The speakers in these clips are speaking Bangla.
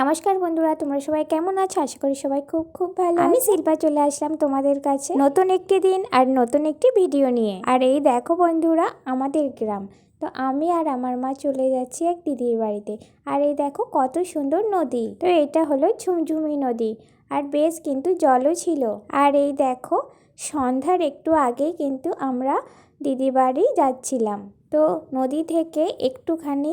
নমস্কার বন্ধুরা তোমরা সবাই কেমন আছো? আশা করি সবাই খুব খুব ভালো আমি শিল্পা চলে আসলাম তোমাদের কাছে নতুন একটি দিন আর নতুন একটি ভিডিও নিয়ে। আর এই দেখো বন্ধুরা আমাদের গ্রাম। তো আমি আর আমার মা চলে যাচ্ছি এক দিদির বাড়িতে। আর এই দেখো কত সুন্দর নদী। তো এটা হলো ঝুমঝুমি নদী। আর বেশ কিন্তু জলও ছিল। আর এই দেখো সন্ধ্যার একটু আগে কিন্তু আমরা দিদি বাড়ি যাচ্ছিলাম। তো নদী থেকে একটুখানি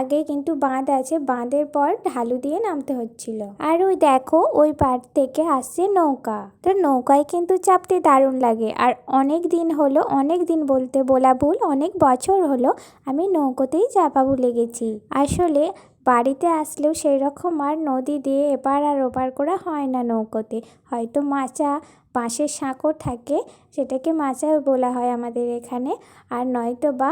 আগে কিন্তু বাঁধ আছে, বাঁধের পর ঢালু দিয়ে নামতে হচ্ছিল। আর ওই দেখো, ওই পার থেকে আসছে নৌকা। তো নৌকায় কিন্তু চাপতে দারুণ লাগে। আর অনেক দিন হলো, অনেক দিন বলতে বলা ভুল, অনেক বছর হলো আমি নৌকোতেই চাপা ভুলে গেছি আসলে বাড়িতে আসলেও সেই রকম আর নদী দিয়ে এপার আর ওপার করা হয় না নৌকোতে। হয়তো মাচা বাঁশের সাঁকো থাকে, সেটাকে মাচা বলা হয় আমাদের এখানে। আর নয়তো বা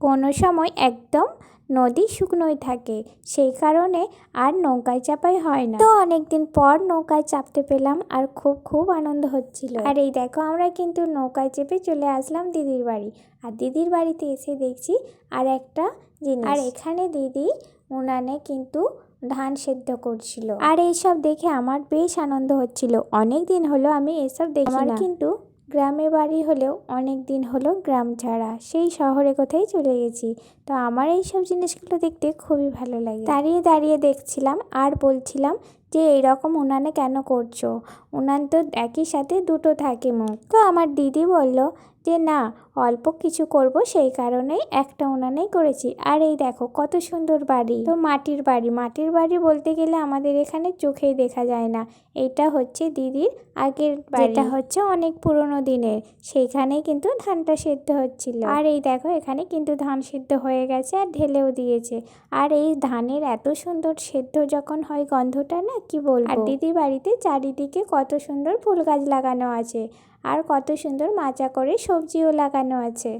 কোনো সময় একদম নদী শুকনোই থাকে সেই কারণে আর নৌকায় চাপাই হয় না। তো অনেকদিন পর নৌকায় চাপতে পেলাম আর খুব খুব আনন্দ হচ্ছিল। আর এই দেখো আমরা কিন্তু নৌকায় চেপে চলে আসলাম দিদির বাড়ি। আর দিদির বাড়িতে এসে দেখছি আর একটা জিনিস। আর এখানে দিদি উনানে কিন্তু ধান সেদ্ধ করছিল। আর এইসব দেখে আমার বেশ আনন্দ হচ্ছিল। অনেক দিন হলো আমি এসব দেখি আমার কিন্তু গ্রামে বাড়ি হলেও অনেক দিন হলো গ্রাম ছাড়া। সেই শহরে কোথায় চলে গেছি? তো আমার এই সব জিনিসগুলো দেখতে খুবই ভালো লাগে। দাঁড়িয়ে দাঁড়িয়ে দেখছিলাম আর বলছিলাম যে এইরকম উনানে কেন করছ? উনান তো একই সাথে দুটো থাকে মুখ। তো আমার দিদি বলল যে, না, অল্প কিছু করব সেই কারণেই একটা উনানেই করেছি। আর এই দেখো, কত সুন্দর বাড়ি। তো মাটির বাড়ি। মাটির বাড়ি বলতে গেলে আমাদের এখানে চোখেই দেখা যায় না। এটা হচ্ছে দিদির আগের বাড়িটা হচ্ছে অনেক পুরনো দিনের। সেইখানেই কিন্তু ধানটা সেদ্ধ হচ্ছিল। আর এই দেখো, এখানে কিন্তু ধান সেদ্ধ হয়ে গেছে আর ঢেলেও দিয়েছে। আর এই ধানের এত সুন্দর সেদ্ধ যখন হয় গন্ধটা না কি বলব? আর দিদি বাড়িতে চারিদিকে কত সুন্দর ফুল গাছ লাগানো আছে আর কত সুন্দর মাচা করে সবজিও লাগানো আছে।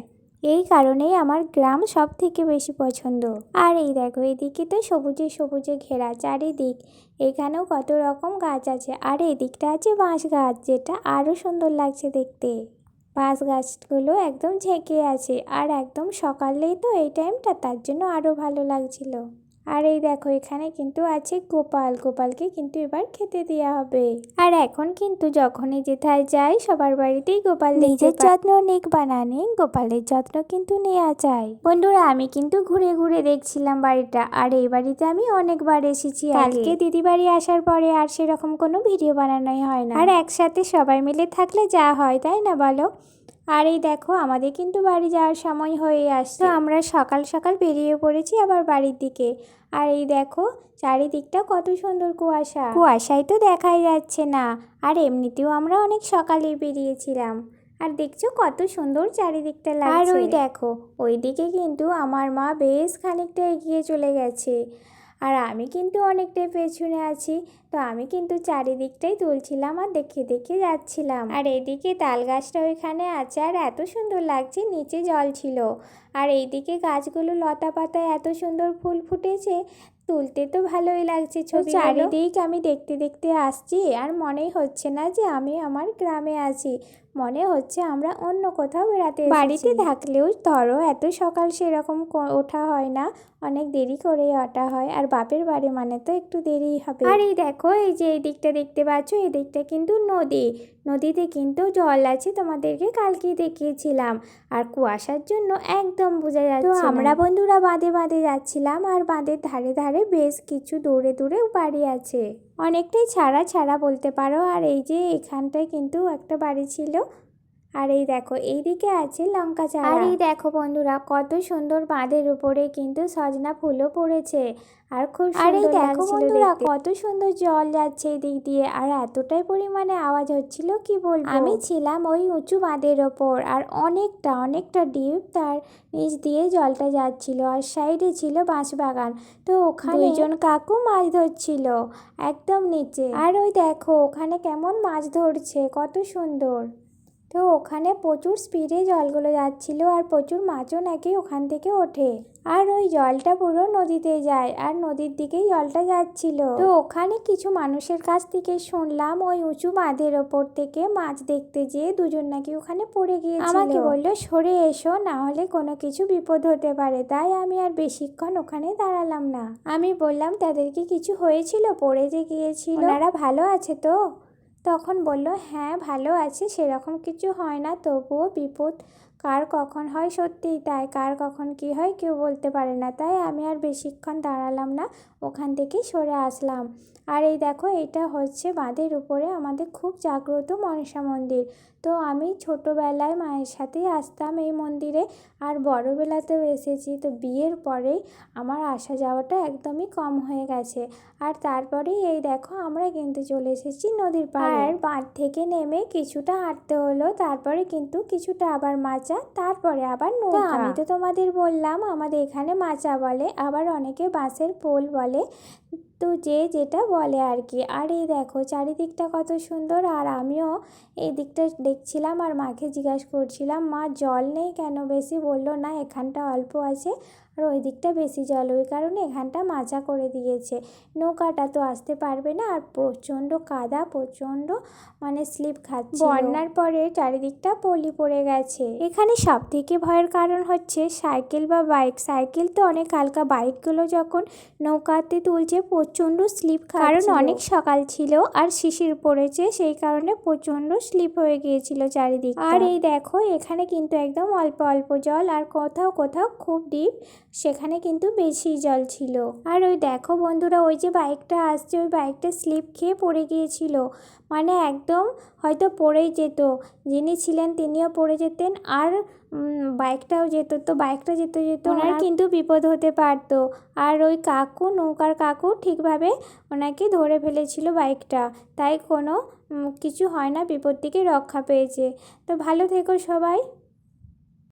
এই কারণেই আমার গ্রাম সব থেকে বেশি পছন্দ। আর এই দেখো, এদিকে তো সবুজে সবুজে ঘেরা চারিদিক। এখানেও কত রকম গাছ আছে। আর এদিকটা আছে বাঁশ গাছ, যেটা আরও সুন্দর লাগছে দেখতে। বাঁশ গাছগুলো একদম ঝেঁকে আছে। আর একদম সকালেই তো এই টাইমটা তার জন্য আরও ভালো লাগছিল। আর এই দেখো এখানে কিন্তু আছে গোপাল। গোপালকে কিন্তু এবার খেতে দেওয়া হবে। আর এখন কিন্তু যখনই যেথায় যাই সবার বাড়িতেই গোপাল নিজের যত্ন নিক বানানি গোপালের যত্ন কিন্তু নেওয়া যায়। বন্ধুরা আমি কিন্তু ঘুরে ঘুরে দেখছিলাম বাড়িটা। আর এই বাড়িতে আমি অনেকবার এসেছি। কালকে দিদি বাড়ি আসার পরে আর সেরকম কোনো ভিডিও বানানোই হয় না। আর একসাথে সবাই মিলে থাকলে যা হয় তাই না বলো? আর এই দেখো, আমাদের কিন্তু বাড়ি যাওয়ার সময় হয়ে আসছে। আমরা সকাল সকাল বেরিয়ে পড়েছি আবার বাড়ির দিকে। আর এই দেখো, চারিদিকটা কত সুন্দর কুয়াশা। কুয়াশায় তো দেখাই যাচ্ছে না। আর এমনিতেও আমরা অনেক সকালে বেরিয়েছিলাম। আর দেখছ কত সুন্দর চারিদিকটা লাগছে। আর ওই দেখো, ওইদিকে কিন্তু আমার মা বেশ খানিকটা এগিয়ে চলে গেছে। আর আমি কিন্তু অনেকটাই পেছনে আছি। তো আমি কিন্তু চারিদিকটাই তুলছিলাম আর দেখে দেখে যাচ্ছিলাম। আর এদিকে তাল গাছটা ওইখানে আছে আর এত সুন্দর লাগছে নিচে জল ছিল। আর এইদিকে গাছগুলো লতা পাতায় এত সুন্দর ফুল ফুটেছে তুলতে তো ভালোই লাগছে ছবি চারিদিক আমি দেখতে দেখতে আসছি আর মনেই হচ্ছে না যে আমি আমার গ্রামে আছি। মনে হচ্ছে আমরা অন্য কোথাও বেড়াতে বাড়িতে থাকলেও ধরো এত সকাল সেরকম ওঠা হয় না। অনেক দেরি করেই ওঠা হয়। আর বাপের বাড়ি মানে তো একটু দেরি হবে। আর এই দেখো এই যে এই দিকটা দেখতে পাচ্ছ এই দিকটা কিন্তু নদী। নদীতে কিন্তু জল আছে তোমাদেরকে কালকেই দেখিয়েছিলাম। আর কুয়াশার জন্য একদম বোঝা যাচ্ছে তো আমরা বন্ধুরা বাঁধে বাঁধে যাচ্ছিলাম আর বাঁধের ধারে ধারে বেশ কিছু দূরে দূরে বাড়ি আছে। অনেকটাই ছাড়া ছাড়া বলতে পারো। আর এই যে এখানটায় কিন্তু একটা বাড়ি ছিল। আর এই দেখো এইদিকে আছে লঙ্কা চারা। আর এই দেখো বন্ধুরা কত সুন্দর বাঁধের উপরে কিন্তু সজনা ফুলও পড়েছে। আর খুব আর এই দেখো বন্ধুরা কত সুন্দর জল যাচ্ছে এই দিক দিয়ে। আর এতটাই পরিমাণে আওয়াজ হচ্ছিল কি বলব? আমি ছিলাম ওই উঁচু বাঁধের ওপর আর অনেকটা অনেকটা ডিপ তার নিচ দিয়ে জলটা যাচ্ছিল আর সাইডে ছিল বাঁশ বাগান। তো ওখানে দুজন কাকু মাছ ধরছিল একদম নিচে। আর ওই দেখো ওখানে কেমন মাছ ধরছে কত সুন্দর। তো ওখানে প্রচুর স্পিডে জলগুলো যাচ্ছিল আর প্রচুর মাছও নাকি ওখান থেকে ওঠে। আর ওই জলটা পুরো নদীতে যায় আর নদীর দিকেই জলটা যাচ্ছিল। তো ওখানে কিছু মানুষের কাছ থেকে শুনলাম ওই উঁচু বাঁধের ওপর থেকে মাছ দেখতে যেয়ে দুজন নাকি ওখানে পড়ে গিয়েছিল। আমাকে বলল, সরে এসো, না হলে কোনো কিছু বিপদ হতে পারে। তাই আমি আর বেশিক্ষণ ওখানে দাঁড়ালাম না। আমি বললাম তাদেরকে কিছু হয়েছিল? পড়ে যে গিয়েছিল। ওনারা ভালো আছে তো? তখন বলল হ্যাঁ ভালো আছি সেরকম কিছু হয় না তবুও বিপদ কার কখন হয় সত্যিই তাই কার কখন কি হয় কেউ বলতে পারে না। তাই আমি আর বেশিক্ষণ দাঁড়ালাম না ওখান থেকে সরে আসলাম। আর এই দেখো এটা হচ্ছে বাঁধের উপরে আমাদের খুব জাগ্রত মনসা মন্দির। তো আমি ছোটোবেলায় মায়ের সাথেই আসতাম এই মন্দিরে আর বড়োবেলাতেও এসেছি। তো বিয়ের পরেই আমার আসা যাওয়াটা একদমই কম হয়ে গেছে। আর তারপরেই এই দেখো আমরা কিন্তু চলে এসেছি নদীর পাড়ে। আর বাঁধ থেকে নেমে কিছুটা হাঁটতে হলো তারপরে কিন্তু কিছুটা আবার মাচা তারপরে আবার নৌকা। আমি তো তোমাদের বললাম আমাদের এখানে মাচা বলে আবার অনেকে বাঁশের পোল বলে। তো যে যেটা বলে আর কি। আর এই দেখো চারিদিকটা কত সুন্দর। আর আমিও এই দিকটা দেখছিলাম আর মাকে জিজ্ঞাসা করছিলাম মা জল নেই কেন? বেশি বলল না এখানটা অল্প আছে। আর ওই দিকটা বেশি জল ওই কারণে এখানটা মাজা করে দিয়েছে। নৌকাটা তো আসতে পারবে না আর প্রচণ্ড কাদা প্রচণ্ড মানে স্লিপ খাচ্ছে বন্যার পরে চারিদিকটা পলি পড়ে গেছে। এখানে সব থেকে ভয়ের কারণ হচ্ছে সাইকেল বা বাইক। সাইকেল তো অনেক হালকা বাইকগুলো যখন নৌকাতে তুলছে প্রচণ্ড স্লিপ কারণ অনেক সকাল ছিল আর শিশির পড়েছে সেই কারণে প্রচণ্ড স্লিপ হয়ে গিয়েছিল চারিদিক আর এই দেখো এখানে কিন্তু একদম অল্প অল্প জল আর কোথাও কোথাও খুব ডিপ সেখানে কিন্তু বেশি জল ছিল। আর ওই দেখো বন্ধুরা ওই যে বাইকটা আসছে ওই বাইকটা স্লিপ খেয়ে পড়ে গিয়েছিল। মানে একদম হয়তো পড়েই যেত। যিনি ছিলেন তিনিও পড়ে যেতেন আর বাইকটাও যেত। তো বাইকটা যেতে যেত ওনার কিন্তু বিপদ হতে পারতো। আর ওই কাকু নৌকার কাকু ঠিকভাবে ওনাকে ধরে ফেলেছিল বাইকটা তাই কোনো কিছু হয় না বিপদ থেকে রক্ষা পেয়েছে। তো ভালো থেকো সবাই।